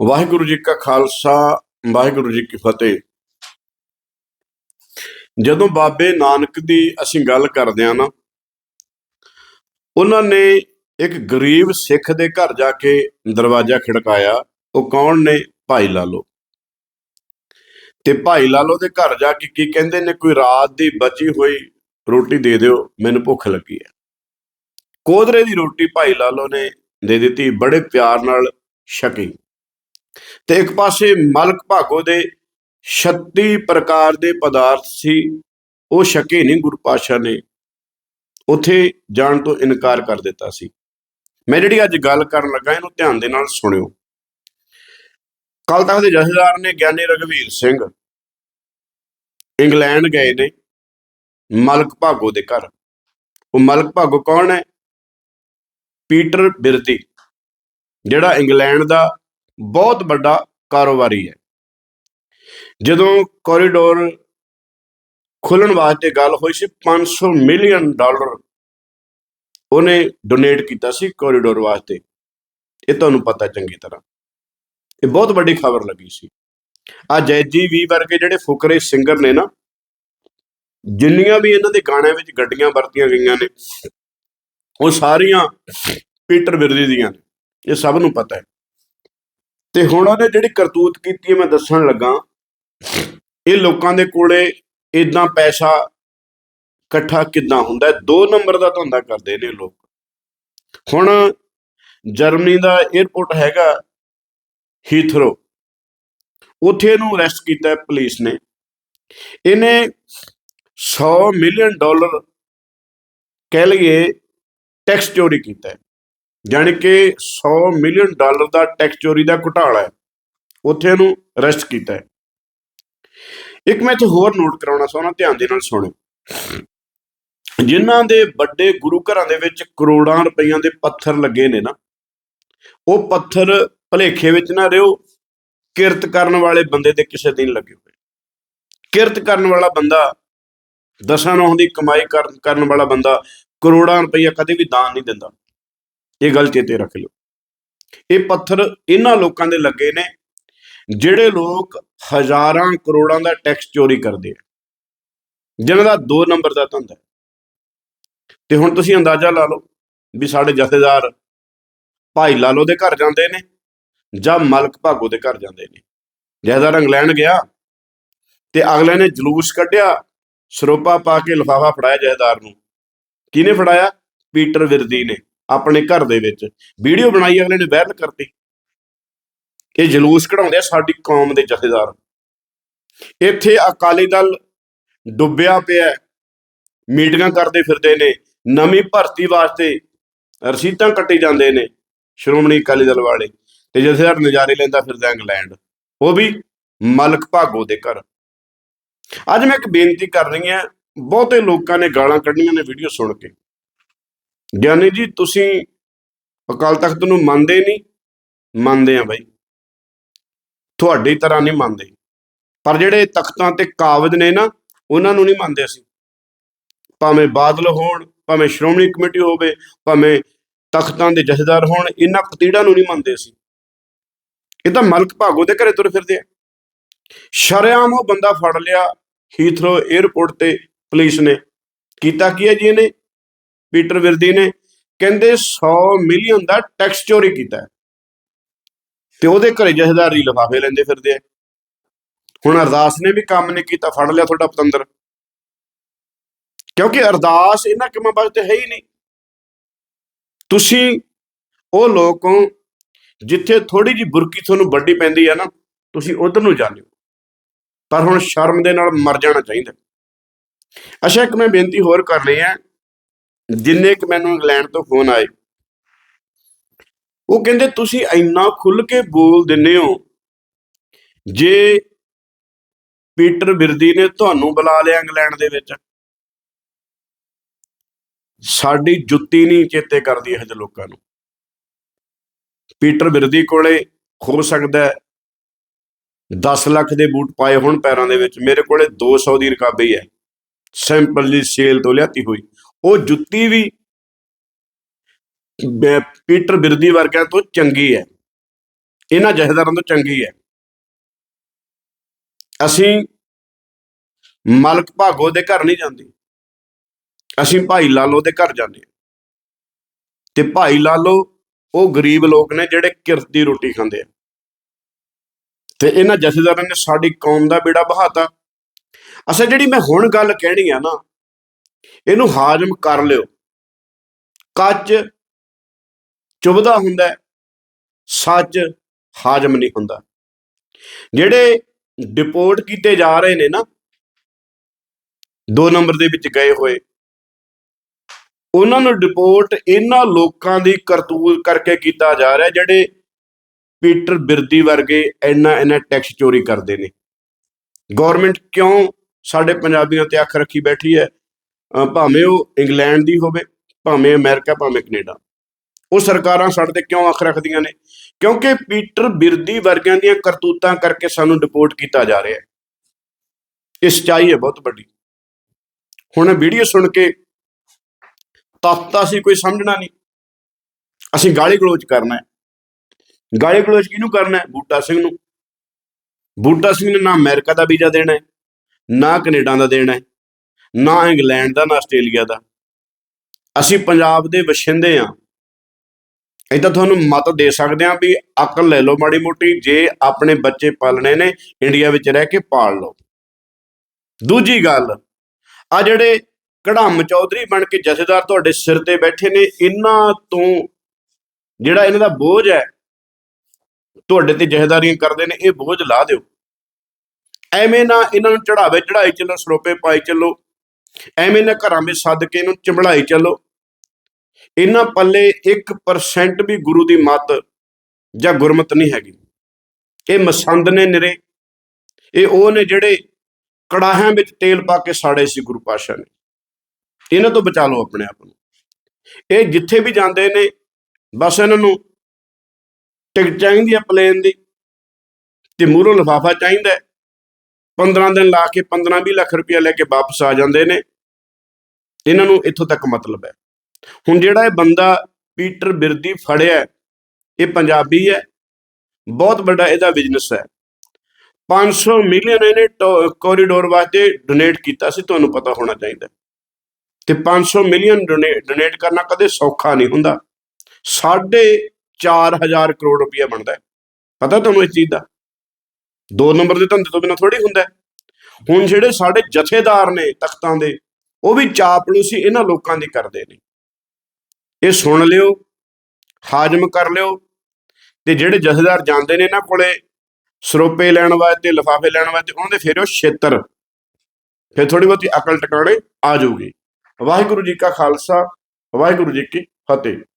ਵਾਹਿਗੁਰੂ ਜੀ ਕਾ ਖਾਲਸਾ, ਵਾਹਿਗੁਰੂ ਜੀ ਕੀ ਫਤਿਹ। ਜਦੋਂ ਬਾਬੇ ਨਾਨਕ ਦੀ ਅਸੀਂ ਗੱਲ ਕਰਦੇ ਹਾਂ ਨਾ, ਉਹਨਾਂ ਨੇ ਇੱਕ ਗਰੀਬ ਸਿੱਖ ਦੇ ਘਰ ਜਾ ਕੇ ਦਰਵਾਜ਼ਾ ਖੜਕਾਇਆ, ਉਹ ਕੌਣ ਨੇ? ਭਾਈ ਲਾਲੋ। ਤੇ ਭਾਈ ਲਾਲੋ ਦੇ ਘਰ ਜਾ ਕੇ ਕੀ ਕਹਿੰਦੇ ਨੇ? ਕੋਈ ਰਾਤ ਦੀ ਬਚੀ ਹੋਈ, ਰੋਟੀ ਦੇ ਦਿਓ, ਮੈਨੂੰ ਭੁੱਖ ਲੱਗੀ ਹੈ। ਕੋਦਰੇ ਦੀ ਰੋਟੀ ਭਾਈ ਲਾਲੋ ਨੇ ਦੇ ਦਿੱਤੀ, ਬੜੇ ਪਿਆਰ ਨਾਲ ਛਕੀ। ਤੇ ਇੱਕ ਪਾਸੇ ਮਲਕ ਭਾਗੋ ਦੇ 36 ਪ੍ਰਕਾਰ ਦੇ ਪਦਾਰਥ ਸੀ, ਉਹ ਛਕੇ ਨਹੀਂ ਗੁਰੂ ਪਾਤਸ਼ਾਹ ਨੇ। ਉਥੇ ਜਾਣ ਤੋਂ ਇਨਕਾਰ ਕਰ ਦਿੱਤਾ ਸੀ। ਮੈਂ ਜਿਹੜੀ ਅੱਜ ਗੱਲ ਕਰਨ ਲੱਗਾ, ਇਹਨੂੰ ਧਿਆਨ ਦੇ ਨਾਲ ਸੁਣਿਓ। ਕੱਲ ਤੱਕ ਦੇ ਜਥੇਦਾਰ ਨੇ ਗਿਆਨੀ ਰਗਵੀਰ ਸਿੰਘ। ਇੰਗਲੈਂਡ ਗਏ ਨੇ, ਮਲਕ ਭਾਗੋ ਦੇ ਘਰ। ਉਹ ਮਲਕ ਭਾਗੋ ਕੌਣ ਹੈ? ਪੀਟਰ ਬਿਰਤੀ, ਜਿਹੜਾ ਇੰਗਲੈਂਡ ਦਾ ਬਹੁਤ ਵੱਡਾ ਕਾਰੋਬਾਰੀ ਹੈ। ਜਦੋਂ ਕੋਰੀਡੋਰ ਖੁੱਲਣ ਵਾਸਤੇ ਗੱਲ ਹੋਈ ਸੀ 500 ਮਿਲੀਅਨ ਡਾਲਰ ਉਹਨੇ ਡੋਨੇਟ ਕੀਤਾ ਸੀ ਕੋਰੀਡੋਰ ਵਾਸਤੇ। ਇਹ ਤੁਹਾਨੂੰ ਪਤਾ ਚੰਗੀ ਤਰ੍ਹਾਂ। ਇਹ ਬਹੁਤ ਵੱਡੀ ਖਬਰ ਲੱਗੀ ਸੀ। ਆ ਜੈਜੀ ਵੀ ਵਰਗੇ ਜਿਹੜੇ ਫੁਕਰੇ ਸਿੰਗਰ ਨੇ ਨਾ, ਜਿੰਨੀਆਂ ਵੀ ਇਹਨਾਂ ਦੇ ਗਾਣਿਆਂ ਵਿੱਚ ਗੱਡੀਆਂ ਵਰਤੀਆਂ ਗਈਆਂ ਨੇ, ਉਹ ਸਾਰੀਆਂ ਪੀਟਰ ਬਿਰਦੀ ਦੀਆਂ ਨੇ। ਇਹ ਸਭ ਨੂੰ ਪਤਾ ਹੈ। ਤੇ ਹੁਣ ਉਹਨੇ ਜਿਹੜੀ ਕਰਤੂਤ ਕੀਤੀ ਹੈ, ਮੈਂ ਦੱਸਣ ਲੱਗਾ, ਇਹ ਲੋਕਾਂ ਦੇ ਕੋਲੇ ਇਦਾਂ ਪੈਸਾ ਇਕੱਠਾ ਕਿੱਦਾਂ ਹੁੰਦਾ ਹੈ? ਦੋ ਨੰਬਰ ਦਾ ਧੰਦਾ ਕਰਦੇ ਨੇ ਲੋਕ। ਹੁਣ ਜਰਮਨੀ ਦਾ 에ਅਰਪੋਰਟ ਹੈਗਾ ਹੀਥਰੋ, ਉੱਥੇ ਇਹਨੂੰ ਅਰੈਸਟ ਕੀਤਾ ਪੁਲਿਸ ਨੇ। ਇਹਨੇ 100 ਮਿਲੀਅਨ ਡਾਲਰ ਕਹਿ ਲਈਏ, ਟੈਕਸ ਚੋਰੀ ਕੀਤਾ ਹੈ ਜਾਣੀ ਕਿ 100 ਮਿਲੀਅਨ ਡਾਲਰ ਦਾ ਟੈਕਸ ਚੋਰੀ ਦਾ ਘੁਟਾਲਾ ਹੈ। ਉੱਥੇ ਇਹਨੂੰ ਅਰੈਸਟ ਕੀਤਾ ਹੈ। ਇੱਕ ਮੈਂ ਇੱਥੇ ਹੋਰ ਨੋਟ ਕਰਾਉਣਾ ਚਾਹੁੰਦਾ, ਧਿਆਨ ਦੇ ਨਾਲ ਸੁਣਿਓ। ਜਿਨ੍ਹਾਂ ਦੇ ਵੱਡੇ ਗੁਰੂ ਘਰਾਂ ਦੇ ਵਿੱਚ ਕਰੋੜਾਂ ਰੁਪਈਆਂ ਦੇ ਪੱਥਰ ਲੱਗੇ ਨੇ ਨਾ, ਉਹ ਪੱਥਰ ਭਲੇਖੇ ਵਿੱਚ ਨਾ ਰਿਓ, ਕਿਰਤ ਕਰਨ ਵਾਲੇ ਬੰਦੇ ਦੇ ਕਿਸੇ ਦਿਨ ਲੱਗੇ ਹੋਏ। ਕਿਰਤ ਕਰਨ ਵਾਲਾ ਬੰਦਾ, ਦਸਾਂ ਨੌਂ ਦੀ ਕਮਾਈ ਕਰਨ ਵਾਲਾ ਬੰਦਾ ਕਰੋੜਾਂ ਰੁਪਈਆ ਕਦੇ ਵੀ ਦਾਨ ਨਹੀਂ ਦਿੰਦਾ। ਇਹ ਗੱਲ ਚੇਤੇ ਰੱਖ ਲਿਓ। ਇਹ ਪੱਥਰ ਇਹਨਾਂ ਲੋਕਾਂ ਦੇ ਲੱਗੇ ਨੇ ਜਿਹੜੇ ਲੋਕ ਹਜ਼ਾਰਾਂ ਕਰੋੜਾਂ ਦਾ ਟੈਕਸ ਚੋਰੀ ਕਰਦੇ ਆ। ਜਿਨ੍ਹਾਂ ਦਾ 2 ਨੰਬਰ ਦਾ ਧੰਦਾ ਤੇ ਹੁਣ ਤੁਸੀਂ ਅੰਦਾਜ਼ਾ ਲਾ ਲਓ ਵੀ ਸਾਡੇ ਜਥੇਦਾਰ ਭਾਈ ਲਾਲੋ ਦੇ ਘਰ ਜਾਂਦੇ ਨੇ ਜਾਂ ਮਲਕ ਭਾਗੋ ਦੇ ਘਰ ਜਾਂਦੇ ਨੇ। ਜਥੇਦਾਰ ਇੰਗਲੈਂਡ ਗਿਆ ਤੇ ਅਗਲੇ ਨੇ ਜਲੂਸ ਕੱਢਿਆ, ਸਰੋਪਾ ਪਾ ਕੇ ਲਿਫਾਫਾ ਫੜਾਇਆ ਜਥੇਦਾਰ ਨੂੰ। ਕਿਹਨੇ ਫੜਾਇਆ? ਪੀਟਰ ਵਿਰਦੀ ਨੇ। ਆਪਣੇ ਘਰ ਦੇ ਵਿੱਚ। ਵੀਡੀਓ ਬਣਾਈ, ਅਗਲੇ ਨੇ ਵਾਇਰਲ ਕਰਤੀ। ਇਹ ਜਲੂਸ ਕਢਾਉਂਦੇ ਆ ਸਾਡੀ ਕੌਮ ਦੇ ਜਥੇਦਾਰ। ਇੱਥੇ ਅਕਾਲੀ ਦਲ ਡੁੱਬਿਆ ਪਿਆ ਮੀਟਿੰਗਾਂ ਕਰਦੇ ਫਿਰਦੇ ਨੇ। ਨਵੀਂ ਭਰਤੀ ਵਾਸਤੇ ਰਸੀਦਾਂ ਕੱਟੀ ਜਾਂਦੇ ਨੇ ਸ਼੍ਰੋਮਣੀ ਅਕਾਲੀ ਦਲ ਵਾਲੇ। ਤੇ ਜਥੇਦਾਰ ਨਜ਼ਾਰੇ ਲੈਂਦਾ ਫਿਰਦਾ ਇੰਗਲੈਂਡ। ਉਹ ਵੀ ਮਲਕ ਭਾਗੋ ਦੇ ਘਰ। ਅੱਜ ਮੈਂ ਇੱਕ ਬੇਨਤੀ ਕਰ ਰਹੀ ਹਾਂ, ਬਹੁਤੇ ਲੋਕਾਂ ਨੇ ਗਾਲਾਂ ਕੱਢੀਆਂ ਨੇ ਵੀਡੀਓ ਸੁਣ ਕੇ। ਗਿਆਨੀ ਜੀ, ਤੁਸੀਂ ਅਕਾਲ ਤਖਤ ਨੂੰ ਮੰਨਦੇ ਨਹੀਂ? ਮੰਨਦੇ ਆ ਬਾਈ। ਤੁਹਾਡੀ ਤਰ੍ਹਾਂ ਨਹੀਂ ਮੰਨਦੇ। ਪਰ ਜਿਹੜੇ ਤਖਤਾਂ ਤੇ ਕਾਬਜ ਨੇ ਨਾ, ਉਹਨਾਂ ਨੂੰ ਨਹੀਂ ਮੰਨਦੇ ਅਸੀਂ। ਭਾਵੇਂ ਬਾਦਲ ਹੋਣ, ਭਾਵੇਂ ਸ਼੍ਰੋਮਣੀ ਕਮੇਟੀ ਹੋਵੇ, ਭਾਵੇਂ ਤਖਤਾਂ ਦੇ ਜਥੇਦਾਰ ਹੋਣ, ਇਹਨਾਂ ਕਤੀੜਾਂ ਨੂੰ ਨਹੀਂ ਮੰਨਦੇ ਅਸੀਂ। ਇਹ ਤਾਂ ਮਲਕ ਭਾਗੋ ਦੇ ਘਰੇ ਤੁਰ ਫਿਰਦੇ ਆ। ਸ਼ਰਿਆਮ ਉਹ ਬੰਦਾ ਫੜ ਲਿਆ ਹੀਥਰੋ 에ਅਰਪੋਰਟ ਤੇ ਪੁਲਿਸ ਨੇ। ਕੀਤਾ ਕੀ ਹੈ ਜੀ ਇਹਨੇ? ਪੀਟਰ ਵਿਰਦੀ ਨੇ ਕਹਿੰਦੇ 100 ਮਿਲੀਅਨ ਦਾ ਟੈਕਸ ਚੋਰੀ ਕੀਤਾ ਹੈ। ਤੇ ਉਹਦੇ ਘਰੇ ਜਥੇਦਾਰੀ ਲਿਫਾਫੇ ਲੈਂਦੇ ਫਿਰਦੇ ਆ। ਹੁਣ ਅਰਦਾਸ ਨੇ ਵੀ ਕੰਮ ਨਹੀਂ ਕੀਤਾ, ਫੜ ਲਿਆ ਤੁਹਾਡਾ ਪਤੰਦਰ। ਕਿਉਂਕਿ ਅਰਦਾਸ ਇਹਨਾਂ ਕੰਮਾਂ ਵਾਸਤੇ ਹੈ ਹੀ ਨਹੀਂ। ਤੁਸੀਂ ਉਹ ਲੋਕ ਹੋ ਜਿੱਥੇ ਥੋੜੀ ਜੀ ਬੁਰਕੀ ਤੁਹਾਨੂੰ ਵੱਡੀ ਪੈਂਦੀ ਹੈ ਨਾ, ਤੁਸੀਂ ਉਧਰ ਨੂੰ ਜਾਂਦੇ ਹੋ। ਪਰ ਹੁਣ ਸ਼ਰਮ ਦੇ ਨਾਲ ਮਰ ਜਾਣਾ ਚਾਹੀਦਾ। ਅੱਛਾ, ਇੱਕ ਮੈਂ ਬੇਨਤੀ ਹੋਰ ਕਰ ਕਰਨੀ ਹੈ। ਜਿੰਨੇ ਕਿ ਮੈਨੂੰ ਇੰਗਲੈਂਡ ਤੋਂ ਫੋਨ ਆਏ, ਉਹ ਕਹਿੰਦੇ, ਤੁਸੀਂ ਇੰਨਾ ਖੁੱਲ ਕੇ ਬੋਲ ਦਿੰਦੇ ਹੋ, ਜੇ ਪੀਟਰ ਬਿਰਦੀ ਨੇ ਤੁਹਾਨੂੰ ਬੁਲਾ ਲਿਆ ਇੰਗਲੈਂਡ ਦੇ ਵਿੱਚ। ਸਾਡੀ ਜੁੱਤੀ ਨਹੀਂ ਚੇਤੇ ਕਰਦੀ ਇਹ ਜਿਹੇ ਲੋਕਾਂ ਨੂੰ। ਪੀਟਰ ਬਿਰਦੀ ਕੋਲੇ ਹੋ ਸਕਦਾ ਹੈ 10 ਲੱਖ ਦੇ ਬੂਟ ਪਾਏ ਹੋਣ ਪੈਰਾਂ ਦੇ ਵਿੱਚ। ਮੇਰੇ ਕੋਲੇ 200 ਦੀ ਰਕਾਬੀ ਹੈ। ਸਿੰਪਲ ਜੀ ਸੇਲ ਤੋਂ ਲਿਆਤੀ ਹੋਈ। ਉਹ ਜੁੱਤੀ ਵੀ ਪੀਟਰ ਬਿਰਦੀ ਵਰਗਿਆਂ ਤੋਂ ਚੰਗੀ ਹੈ। ਇਹਨਾਂ ਜਥੇਦਾਰਾਂ ਤੋਂ ਚੰਗੀ ਹੈ। ਅਸੀਂ ਮਲਕ ਭਾਗੋ ਦੇ ਘਰ ਨਹੀਂ ਜਾਂਦੇ। ਅਸੀਂ ਭਾਈ ਲਾਲੋ ਦੇ ਘਰ ਜਾਂਦੇ ਤੇ ਭਾਈ ਲਾਲੋ, ਉਹ ਗਰੀਬ ਲੋਕ ਨੇ ਜਿਹੜੇ ਕਿਰਤ ਦੀ ਰੋਟੀ ਖਾਂਦੇ ਆ। ਤੇ ਇਹਨਾਂ ਜਥੇਦਾਰਾਂ ਨੇ ਸਾਡੀ ਕੌਮ ਦਾ ਬੇੜਾ ਬਹਾਤਾ। ਅਸਾਂ ਜਿਹੜੀ ਮੈਂ ਹੁਣ ਗੱਲ ਕਹਿਣੀ ਆ ਨਾ ਇਹਨੂੰ ਹਾਜ਼ਮ ਕਰ ਲਿਓ। ਕੱਚ ਚੁਬਦਾ ਹੁੰਦਾ ਸੱਚ ਹਾਜ਼ਮ ਨਹੀਂ ਹੁੰਦਾ। ਜਿਹੜੇ ਡਿਪੋਰਟ ਕੀਤੇ ਜਾ ਰਹੇ ਨੇ ਨਾ, ਦੋ ਨੰਬਰ ਦੇ ਵਿੱਚ ਗਏ ਹੋਏ, ਉਹਨਾਂ ਨੂੰ ਡਿਪੋਰਟ ਇਹਨਾਂ ਲੋਕਾਂ ਦੀ ਕਰਤੂਤ ਕਰਕੇ ਕੀਤਾ ਜਾ ਰਿਹਾ ਜਿਹੜੇ ਪੀਟਰ ਬਿਰਦੀ ਵਰਗੇ ਇੰਨਾ ਇੰਨਾ ਟੈਕਸ ਚੋਰੀ ਕਰਦੇ ਨੇ। ਗਵਰਨਮੈਂਟ ਕਿਉਂ ਸਾਡੇ ਪੰਜਾਬੀਆਂ ਤੇ ਅੱਖ ਰੱਖੀ ਬੈਠੀ ਹੈ? ਭਾਵੇਂ ਉਹ ਇੰਗਲੈਂਡ ਦੀ ਹੋਵੇ, ਭਾਵੇਂ ਅਮਰੀਕਾ, ਭਾਵੇਂ ਕੈਨੇਡਾ। ਉਹ ਸਰਕਾਰਾਂ ਸਾਡੇ ਤੇ ਕਿਉਂ ਅੱਖ ਰੱਖਦੀਆਂ ਨੇ? ਕਿਉਂਕਿ ਪੀਟਰ ਬਿਰਦੀ ਵਰਗਿਆਂ ਦੀਆਂ ਕਰਤੂਤਾਂ ਕਰਕੇ ਸਾਨੂੰ ਡਿਪੋਰਟ ਕੀਤਾ ਜਾ ਰਿਹਾ ਹੈ। ਇਹ ਸੱਚਾਈ ਹੈ ਬਹੁਤ ਵੱਡੀ। ਹੁਣ ਵੀਡੀਓ ਸੁਣ ਕੇ ਤਖਤਾ ਸੀ ਕੋਈ ਸਮਝਣਾ ਨਹੀਂ। ਅਸੀਂ ਗਾਲੀ ਗਲੋਚ ਕਰਨਾ ਹੈ। ਗਾਲੀ ਗਲੋਚ ਕਿਹਨੂੰ ਕਰਨਾ ਹੈ? ਬੂਟਾ ਸਿੰਘ ਨੂੰ। ਬੂਟਾ ਸਿੰਘ ਨੇ ਨਾ ਅਮਰੀਕਾ ਦਾ ਵੀਜ਼ਾ ਦੇਣਾ ਹੈ, ਨਾ ਕੈਨੇਡਾ ਦਾ ਦੇਣਾ ਹੈ। ਨਾ ਇੰਗਲੈਂਡ ਦਾ, ਨਾ ਆਸਟ੍ਰੇਲੀਆ ਦਾ। ਅਸੀਂ ਪੰਜਾਬ ਦੇ ਵਸਿੰਦੇ ਆ। ਤਾਂ ਤੁਹਾਨੂੰ ਮਤ ਦੇ ਸਕਦੇ ਆ ਵੀ ਅਕਲ ਲੈ ਲਓ ਮਾੜੀ ਮੋਟੀ, ਜੇ ਆਪਣੇ ਬੱਚੇ ਪਾਲਣੇ ਨੇ, ਇੰਡੀਆ ਵਿੱਚ ਰਹਿ ਕੇ ਪਾਲ ਲਓ। ਦੂਜੀ ਗੱਲ, ਆ ਜਿਹੜੇ ਕੜਾਮ ਚੌਧਰੀ ਬਣ ਕੇ ਜਥੇਦਾਰ ਤੁਹਾਡੇ ਸਿਰ ਤੇ ਬੈਠੇ ਨੇ, ਇਹਨਾਂ ਤੋਂ ਜਿਹੜਾ ਇਹਨਾਂ ਦਾ ਬੋਝ ਹੈ, ਤੁਹਾਡੇ ਤੇ ਜਥੇਦਾਰੀਆਂ ਕਰਦੇ ਨੇ, ਇਹ ਬੋਝ ਲਾ ਦਿਓ। ਐਵੇਂ ਨਾ ਇਹਨਾਂ ਨੂੰ ਚੜਾਵੇ ਚੜਾਈ ਚੱਲੋ, ਸਰੋਪੇ ਪਾਈ ਚੱਲੋ ਐਵੇਂ ਨਾ ਘਰਾਂ ਵਿੱਚ ਸੱਦ ਕੇ ਇਹਨੂੰ ਚੰਬੜਾਈ ਚੱਲੋ। ਇਹਨਾਂ ਪੱਲੇ 1% ਵੀ ਗੁਰੂ ਦੀ ਮੱਤ ਜਾਂ ਗੁਰਮਤ ਨਹੀਂ ਹੈਗੀ। ਇਹ ਮਸੰਦ ਨੇ ਨਿਰੇ। ਇਹ ਉਹ ਨੇ ਜਿਹੜੇ ਕੜਾਹਿਆਂ ਵਿੱਚ ਤੇਲ ਪਾ ਕੇ ਸਾੜੇ ਸੀ ਗੁਰੂ ਪਾਸ਼ਾ ਨੇ। ਇਹਨਾਂ ਤੋਂ ਬਚਾ ਲਓ ਆਪਣੇ ਆਪ ਨੂੰ। ਇਹ ਜਿੱਥੇ ਵੀ ਜਾਂਦੇ ਨੇ, ਬਸ ਇਹਨਾਂ ਨੂੰ ਟਿਕਟ ਚਾਹੀਦੀ ਆ ਪਲੇਨ ਦੀ। ਤੇ ਮੂਹਰੋਂ ਲਿਫਾਫਾ ਚਾਹੀਦਾ। 15 ਦਿਨ ਲਾ ਕੇ 15-20 ਲੱਖ ਰੁਪਇਆ ਲੈ ਕੇ ਵਾਪਸ ਆ ਜਾਂਦੇ ਨੇ। ਇਹਨਾਂ ਨੂੰ ਇੱਥੋਂ ਤੱਕ ਮਤਲਬ ਹੈ। ਹੁਣ ਜਿਹੜਾ ਇਹ ਬੰਦਾ ਪੀਟਰ ਬਿਰਦੀ ਫੜਿਆ ਇਹ ਪੰਜਾਬੀ ਹੈ। ਬਹੁਤ ਵੱਡਾ ਇਹਦਾ ਬਿਜ਼ਨਸ ਹੈ। 500 ਮਿਲੀਅਨ ਇਹਨੇ ਕੋਰੀਡੋਰ ਵਾਸਤੇ ਡੋਨੇਟ ਕੀਤਾ ਸੀ, ਤੁਹਾਨੂੰ ਪਤਾ ਹੋਣਾ ਚਾਹੀਦਾ। ਤੇ 500 ਮਿਲੀਅਨ ਡੋਨੇਟ ਕਰਨਾ ਕਦੇ ਸੌਖਾ ਨਹੀਂ ਹੁੰਦਾ। ਸਾਢੇ 4000 ਕਰੋੜ ਰੁਪਇਆ ਬਣਦਾ ਪਤਾ ਤੁਹਾਨੂੰ ਇਸ ਚੀਜ਼ ਦਾ? ਦੋ ਨੰਬਰ ਦੇ ਧੰਦੇ ਤੋਂ ਬਿਨਾ ਥੋੜੀ ਹੁੰਦਾ ਹੁਣ ਜਿਹੜੇ ਸਾਡੇ ਜਥੇਦਾਰ ਨੇ ਤਖਤਾਂ ਦੇ, ਉਹ ਵੀ ਚਾਪਲੂਸੀ ਇਹਨਾਂ ਲੋਕਾਂ ਦੀ ਕਰਦੇ ਨੇ। ਇਹ ਸੁਣ ਲਿਓ, ਹਾਜ਼ਮ ਕਰ ਲਿਓ ਤੇ ਜਿਹੜੇ ਜਥੇਦਾਰ ਜਾਂਦੇ ਨੇ ਇਹਨਾਂ ਕੋਲੇ, ਸਰੋਪੇ ਲੈਣ ਵਾਸਤੇ, ਲਿਫਾਫੇ ਲੈਣ ਵਾਸਤੇ, ਉਹਨਾਂ ਦੇ ਫੇਰਿਓ ਛੇਤਰ। ਫਿਰ ਥੋੜੀ ਬਹੁਤੀ ਅਕਲ ਟਿਕਾਣੇ ਆ ਜਾਊਗੀ। ਵਾਹਿਗੁਰੂ ਜੀ ਕਾ ਖਾਲਸਾ, ਵਾਹਿਗੁਰੂ ਜੀ ਕੀ ਫਤਿਹ।